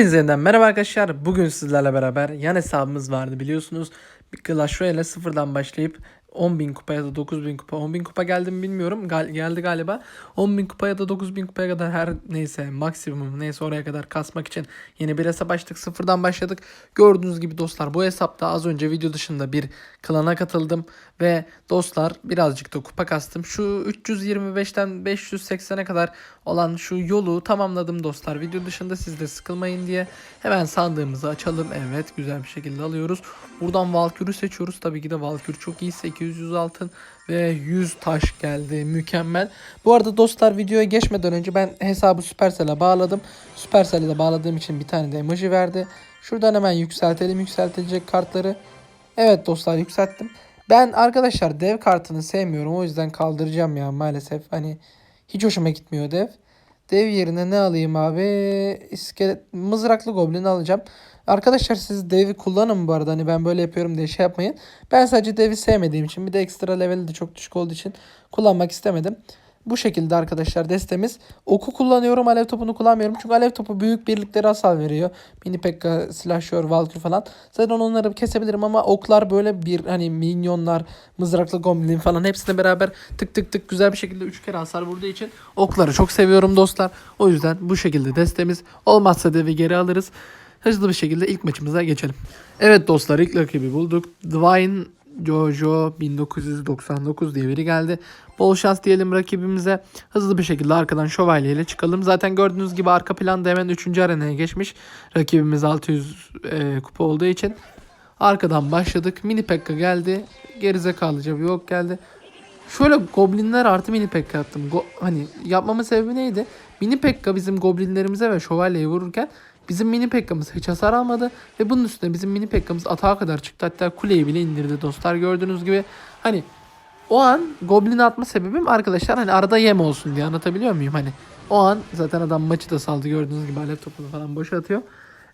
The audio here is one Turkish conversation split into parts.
Hepinize yeniden merhaba arkadaşlar. Bugün sizlerle beraber yan hesabımız vardı biliyorsunuz. Bir Clash Royale sıfırdan başlayıp 10.000 kupa ya da 9.000 kupa 10.000 kupa geldi mi bilmiyorum. Gal- geldi galiba. 10.000 kupa ya da 9.000 kupaya kadar her neyse maksimum neyse oraya kadar kasmak için yeni bir hesap açtık. Sıfırdan başladık. Gördüğünüz gibi dostlar bu hesapta az önce video dışında bir klana katıldım ve dostlar birazcık da kupa kastım. Şu 325'ten 580'e kadar olan şu yolu tamamladım dostlar. Video dışında siz de sıkılmayın diye hemen sandığımızı açalım. Evet güzel bir şekilde alıyoruz. Buradan Valkyr'ü seçiyoruz. Tabii ki de Valkyr çok iyi 800 altın ve 100 taş geldi. Mükemmel. Bu arada dostlar videoya geçmeden önce ben hesabı Supercell'e bağladım. Supercell'e de bağladığım için bir tane de emoji verdi. Şuradan hemen yükseltelim yükseltilecek kartları. Evet dostlar yükselttim. Ben arkadaşlar dev kartını sevmiyorum o yüzden kaldıracağım ya maalesef. Hani hiç hoşuma gitmiyor dev. Dev yerine ne alayım abi? İskelet, mızraklı goblin alacağım. Arkadaşlar siz devi kullanın bu arada. Hani ben böyle yapıyorum diye şey yapmayın. Ben sadece devi sevmediğim için bir de ekstra leveli de çok düşük olduğu için kullanmak istemedim. Bu şekilde arkadaşlar destemiz. Oku kullanıyorum. Alev topunu kullanmıyorum. Çünkü alev topu büyük birliklere hasar veriyor. Mini Pekka, Slasher, Valkyrie falan. Zaten onları kesebilirim ama oklar böyle bir hani minyonlar, mızraklı goblin falan hepsine beraber tık tık tık güzel bir şekilde 3 kere hasar vurduğu için okları çok seviyorum dostlar. O yüzden bu şekilde destemiz. Olmazsa devi geri alırız. Hızlı bir şekilde ilk maçımıza geçelim. Evet dostlar ilk rakibi bulduk. Divine Jojo 1999 diye biri geldi. Bol şans diyelim rakibimize. Hızlı bir şekilde arkadan şövalye ile çıkalım. Zaten gördüğünüz gibi arka planda hemen 3. arenaya geçmiş. Rakibimiz 600 e, kupa olduğu için. Arkadan başladık. Mini Pekka geldi. Gerizekalıca bir yok geldi. Şöyle goblinler artı mini pekka yaptım. Go- hani yapmamın sebebi neydi? Mini pekka bizim goblinlerimize ve şövalyeyi vururken bizim mini pekkamız hiç hasar almadı. Ve bunun üstüne bizim mini pekkamız atağa kadar çıktı. Hatta kuleyi bile indirdi dostlar. Gördüğünüz gibi hani o an goblin atma sebebim arkadaşlar hani arada yem olsun diye anlatabiliyor muyum? Hani o an zaten adam maçı da saldı gördüğünüz gibi alev topunu falan boşa atıyor.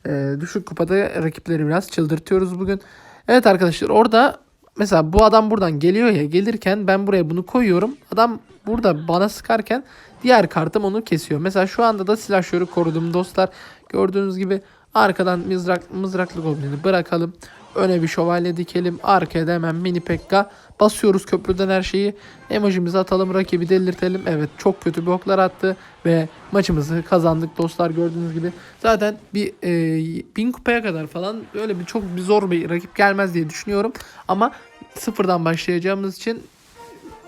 Ee, düşük kupada rakipleri biraz çıldırtıyoruz bugün. Evet arkadaşlar orada mesela bu adam buradan geliyor ya gelirken ben buraya bunu koyuyorum. Adam burada bana sıkarken diğer kartım onu kesiyor. Mesela şu anda da silahşörü korudum dostlar. Gördüğünüz gibi arkadan mızrak, mızraklı goblini bırakalım. Öne bir şövalye dikelim. Arkaya da hemen mini pekka. Basıyoruz köprüden her şeyi. Emojimizi atalım. Rakibi delirtelim. Evet çok kötü bloklar attı. Ve maçımızı kazandık dostlar gördüğünüz gibi. Zaten bir e, bin kupaya kadar falan öyle bir çok bir zor bir rakip gelmez diye düşünüyorum. Ama sıfırdan başlayacağımız için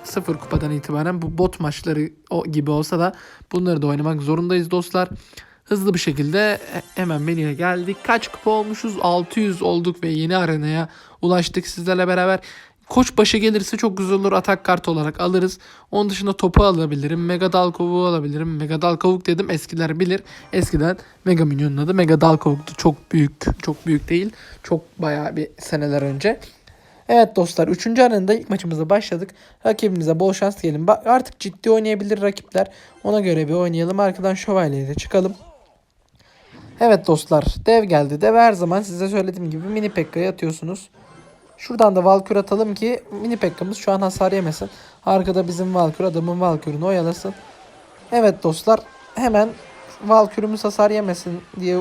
sıfır kupadan itibaren bu bot maçları gibi olsa da bunları da oynamak zorundayız dostlar. Hızlı bir şekilde hemen menüye geldik. Kaç kupa olmuşuz? 600 olduk ve yeni arenaya ulaştık sizlerle beraber. Koç başı gelirse çok güzel olur. Atak kartı olarak alırız. Onun dışında topu alabilirim. Mega Dal Kovuğu alabilirim. Mega Dal Kovuk dedim eskiler bilir. Eskiden Mega Minyon'un adı Mega Dal Kovuk'tu. Çok büyük. Çok büyük değil. Çok bayağı bir seneler önce. Evet dostlar 3. arenada ilk maçımıza başladık. Rakibimize bol şans diyelim. Artık ciddi oynayabilir rakipler. Ona göre bir oynayalım. Arkadan şövalyeyle çıkalım. Evet dostlar dev geldi. Dev her zaman size söylediğim gibi mini pekka'ya atıyorsunuz. Şuradan da Valkür atalım ki mini pekka'mız şu an hasar yemesin. Arkada bizim Valkür adamın Valkür'ünü oyalasın. Evet dostlar hemen Valkür'ümüz hasar yemesin diye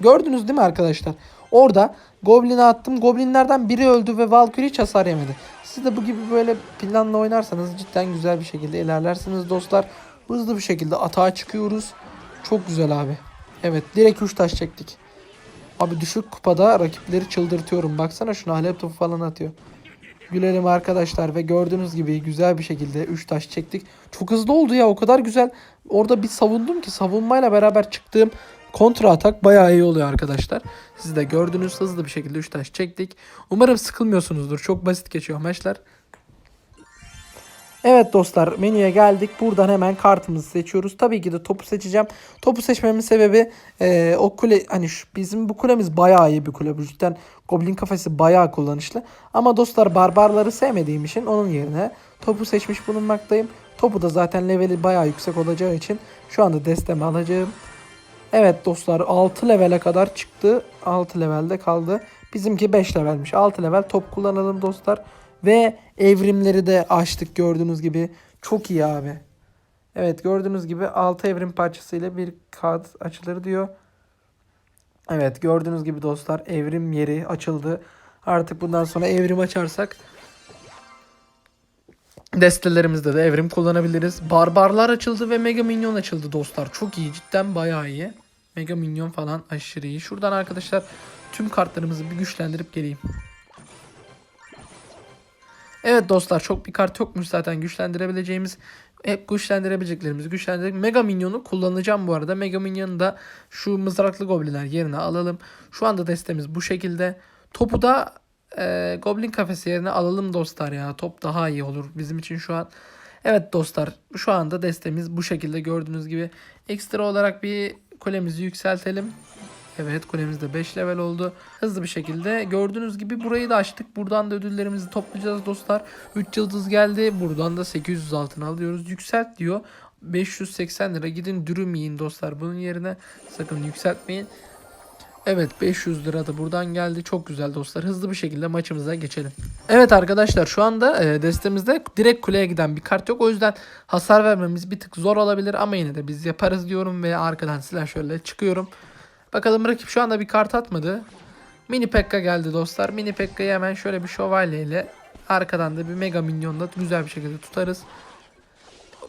gördünüz değil mi arkadaşlar? Orada Goblin'e attım. Goblinlerden biri öldü ve Valkür hiç hasar yemedi. Siz de bu gibi böyle planla oynarsanız cidden güzel bir şekilde ilerlersiniz dostlar. Hızlı bir şekilde atağa çıkıyoruz. Çok güzel abi. Evet direkt 3 taş çektik. Abi düşük kupada rakipleri çıldırtıyorum. Baksana şuna alev topu falan atıyor. Gülelim arkadaşlar ve gördüğünüz gibi güzel bir şekilde 3 taş çektik. Çok hızlı oldu ya o kadar güzel. Orada bir savundum ki savunmayla beraber çıktığım kontra atak bayağı iyi oluyor arkadaşlar. Siz de gördüğünüz hızlı bir şekilde 3 taş çektik. Umarım sıkılmıyorsunuzdur. Çok basit geçiyor maçlar. Evet dostlar menüye geldik. Buradan hemen kartımızı seçiyoruz. Tabii ki de topu seçeceğim. Topu seçmemin sebebi e, o kule hani şu, bizim bu kulemiz bayağı iyi bir kule. Bu cidden Goblin kafesi bayağı kullanışlı. Ama dostlar barbarları sevmediğim için onun yerine topu seçmiş bulunmaktayım. Topu da zaten leveli bayağı yüksek olacağı için şu anda desteme alacağım. Evet dostlar 6 levele kadar çıktı. 6 levelde kaldı. Bizimki 5 levelmiş. 6 level top kullanalım dostlar. Ve evrimleri de açtık gördüğünüz gibi. Çok iyi abi. Evet gördüğünüz gibi 6 evrim parçasıyla bir kağıt açılır diyor. Evet gördüğünüz gibi dostlar evrim yeri açıldı. Artık bundan sonra evrim açarsak destelerimizde de evrim kullanabiliriz. Barbarlar açıldı ve Mega Minyon açıldı dostlar. Çok iyi cidden bayağı iyi. Mega Minyon falan aşırı iyi. Şuradan arkadaşlar tüm kartlarımızı bir güçlendirip geleyim. Evet dostlar çok bir kart yokmuş zaten güçlendirebileceğimiz. Hep güçlendirebileceklerimizi güçlendirdik. Mega Minyon'u kullanacağım bu arada. Mega Minyon'u da şu mızraklı goblinler yerine alalım. Şu anda destemiz bu şekilde. Topu da e, Goblin kafesi yerine alalım dostlar ya. Top daha iyi olur bizim için şu an. Evet dostlar şu anda destemiz bu şekilde gördüğünüz gibi. Ekstra olarak bir kulemizi yükseltelim. Evet kulemiz de 5 level oldu. Hızlı bir şekilde gördüğünüz gibi burayı da açtık. Buradan da ödüllerimizi toplayacağız dostlar. 3 yıldız geldi. Buradan da 800 altın alıyoruz. Yükselt diyor. 580 lira gidin dürüm yiyin dostlar. Bunun yerine sakın yükseltmeyin. Evet 500 lira da buradan geldi. Çok güzel dostlar. Hızlı bir şekilde maçımıza geçelim. Evet arkadaşlar şu anda e, destemizde direkt kuleye giden bir kart yok. O yüzden hasar vermemiz bir tık zor olabilir ama yine de biz yaparız diyorum ve arkadan silah şöyle çıkıyorum. Bakalım rakip şu anda bir kart atmadı. Mini Pekka geldi dostlar. Mini Pekka'yı hemen şöyle bir şövalye ile arkadan da bir mega minyonla güzel bir şekilde tutarız.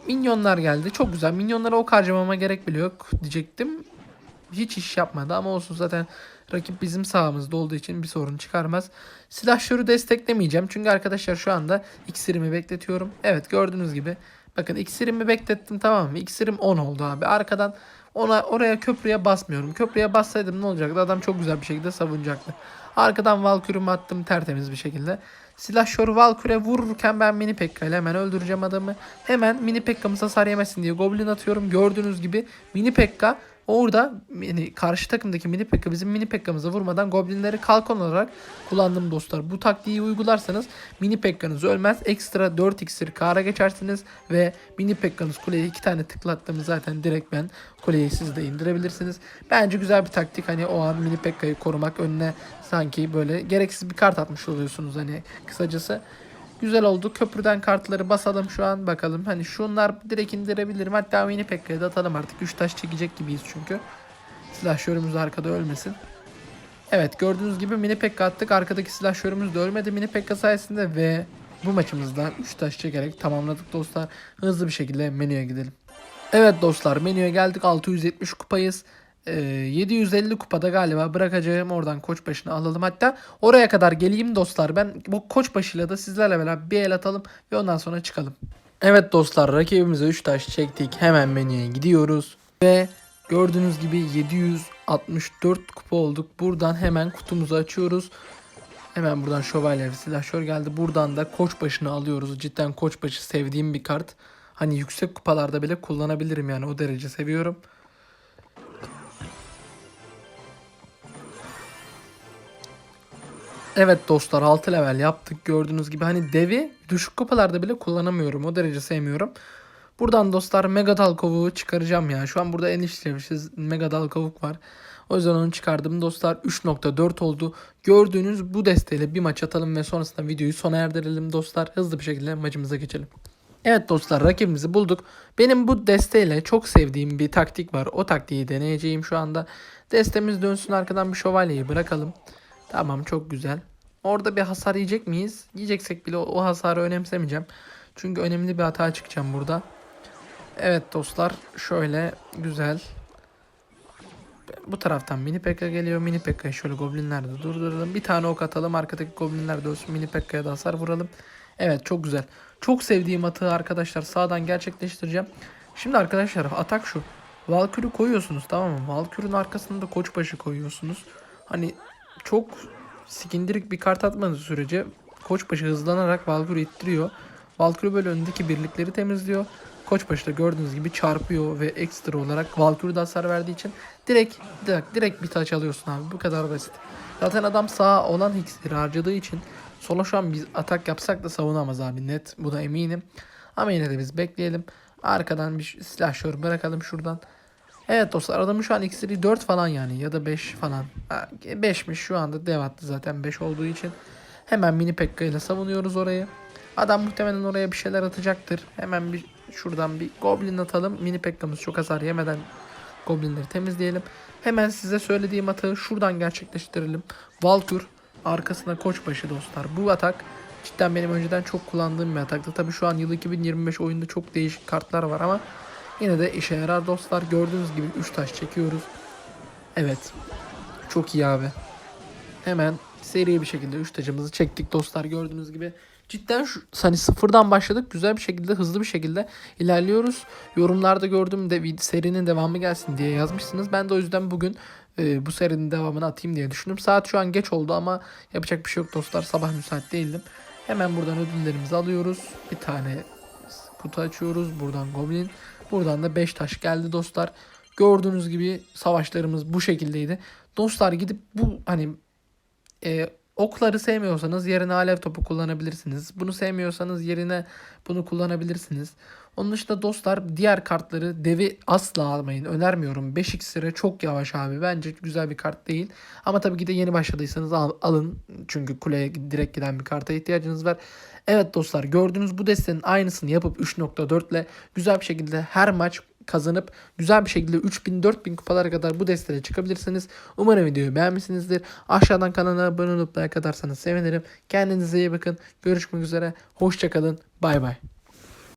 Minyonlar geldi. Çok güzel. Minyonlara ok harcamama gerek bile yok diyecektim. Hiç iş yapmadı ama olsun zaten rakip bizim sahamızda olduğu için bir sorun çıkarmaz. Silahşörü desteklemeyeceğim. Çünkü arkadaşlar şu anda iksirimi bekletiyorum. Evet gördüğünüz gibi. Bakın iksirimi beklettim tamam mı? İksirim 10 oldu abi. Arkadan ona oraya köprüye basmıyorum. Köprüye bassaydım ne olacaktı? Adam çok güzel bir şekilde savunacaktı. Arkadan Valkürümü attım tertemiz bir şekilde. Silahşör Valkür'e vururken ben Mini Pekka ile hemen öldüreceğim adamı. Hemen Mini Pekka'mız hasar yemesin diye Goblin atıyorum. Gördüğünüz gibi Mini Pekka Orada yani karşı takımdaki mini pekka bizim mini pekkamıza vurmadan goblinleri kalkan olarak kullandım dostlar. Bu taktiği uygularsanız mini pekkanız ölmez. Ekstra 4 iksir kara geçersiniz ve mini pekkanız kuleye 2 tane tıklattığımı zaten direkt ben kuleyi siz de indirebilirsiniz. Bence güzel bir taktik hani o an mini pekkayı korumak önüne sanki böyle gereksiz bir kart atmış oluyorsunuz hani kısacası. Güzel oldu. Köprüden kartları basalım şu an bakalım. Hani şunlar direkt indirebilirim. Hatta pekka'ya da atalım artık. 3 taş çekecek gibiyiz çünkü. Silahşörümüz arkada ölmesin. Evet gördüğünüz gibi mini pekka attık. Arkadaki silahşörümüz de ölmedi mini pekka sayesinde ve bu maçımızda 3 taş çekerek tamamladık dostlar. Hızlı bir şekilde menüye gidelim. Evet dostlar menüye geldik. 670 kupayız. Ee, 750 kupada galiba bırakacağım oradan koçbaşını alalım. Hatta oraya kadar geleyim dostlar. Ben bu koçbaşıyla da sizlerle beraber bir el atalım ve ondan sonra çıkalım. Evet dostlar rakibimize 3 taş çektik. Hemen menüye gidiyoruz. Ve gördüğünüz gibi 764 kupa olduk. Buradan hemen kutumuzu açıyoruz. Hemen buradan şövalye silahşör geldi. Buradan da koçbaşını alıyoruz. Cidden koçbaşı sevdiğim bir kart. Hani yüksek kupalarda bile kullanabilirim yani o derece seviyorum. Evet dostlar 6 level yaptık gördüğünüz gibi hani devi düşük kupalarda bile kullanamıyorum o derece sevmiyorum. Buradan dostlar Mega Dal kovuğu çıkaracağım ya. Şu an burada en işlevsiz Mega Dal kovuk var. O yüzden onu çıkardım dostlar. 3.4 oldu. Gördüğünüz bu desteğiyle bir maç atalım ve sonrasında videoyu sona erdirelim dostlar. Hızlı bir şekilde maçımıza geçelim. Evet dostlar rakibimizi bulduk. Benim bu desteğiyle çok sevdiğim bir taktik var. O taktiği deneyeceğim şu anda. Destemiz dönsün arkadan bir şövalyeyi bırakalım. Tamam çok güzel. Orada bir hasar yiyecek miyiz? Yiyeceksek bile o, hasarı önemsemeyeceğim. Çünkü önemli bir hata çıkacağım burada. Evet dostlar şöyle güzel. Bu taraftan mini pekka geliyor. Mini pekka'yı şöyle goblinlerde durduralım. Bir tane ok atalım. Arkadaki goblinler de olsun. Mini pekka'ya da hasar vuralım. Evet çok güzel. Çok sevdiğim atığı arkadaşlar sağdan gerçekleştireceğim. Şimdi arkadaşlar atak şu. Valkür'ü koyuyorsunuz tamam mı? Valkür'ün arkasında da koçbaşı koyuyorsunuz. Hani çok sikindirik bir kart atmanız sürece Koçbaşı hızlanarak Valkür'ü ittiriyor. Valkür böyle önündeki birlikleri temizliyor. Koçbaşı da gördüğünüz gibi çarpıyor ve ekstra olarak Valkür de hasar verdiği için direkt direkt, direkt bir taç alıyorsun abi. Bu kadar basit. Zaten adam sağa olan iksiri harcadığı için sola şu an biz atak yapsak da savunamaz abi net. Buna eminim. Ama yine de biz bekleyelim. Arkadan bir silahşör bırakalım şuradan. Evet dostlar adamın şu an iksiri 4 falan yani ya da 5 falan. 5'miş şu anda dev attı zaten 5 olduğu için. Hemen mini pekka ile savunuyoruz orayı. Adam muhtemelen oraya bir şeyler atacaktır. Hemen bir şuradan bir goblin atalım. Mini pekkamız çok hasar yemeden Goblinleri temizleyelim. Hemen size söylediğim atağı şuradan gerçekleştirelim. Valkür arkasına koçbaşı dostlar. Bu atak cidden benim önceden çok kullandığım bir ataktı. Tabi şu an yıl 2025 oyunda çok değişik kartlar var ama yine de işe yarar dostlar. Gördüğünüz gibi 3 taş çekiyoruz. Evet. Çok iyi abi. Hemen seri bir şekilde 3 taşımızı çektik dostlar gördüğünüz gibi. Cidden şu, hani sıfırdan başladık. Güzel bir şekilde, hızlı bir şekilde ilerliyoruz. Yorumlarda gördüğüm de serinin devamı gelsin diye yazmışsınız. Ben de o yüzden bugün e, bu serinin devamını atayım diye düşündüm. Saat şu an geç oldu ama yapacak bir şey yok dostlar. Sabah müsait değildim. Hemen buradan ödüllerimizi alıyoruz. Bir tane kutu açıyoruz. Buradan goblin. Buradan da 5 taş geldi dostlar. Gördüğünüz gibi savaşlarımız bu şekildeydi. Dostlar gidip bu hani e, okları sevmiyorsanız yerine alev topu kullanabilirsiniz. Bunu sevmiyorsanız yerine bunu kullanabilirsiniz. Onun dışında dostlar diğer kartları devi asla almayın. Önermiyorum. 5 iksire çok yavaş abi. Bence güzel bir kart değil. Ama tabii ki de yeni başladıysanız al- alın. Çünkü kuleye direkt giden bir karta ihtiyacınız var. Evet dostlar gördüğünüz bu destenin aynısını yapıp 3.4 ile güzel bir şekilde her maç kazanıp güzel bir şekilde 3000-4000 kupalara kadar bu desteye çıkabilirsiniz. Umarım videoyu beğenmişsinizdir. Aşağıdan kanala abone olup like atarsanız sevinirim. Kendinize iyi bakın. Görüşmek üzere. Hoşçakalın. Bay bay.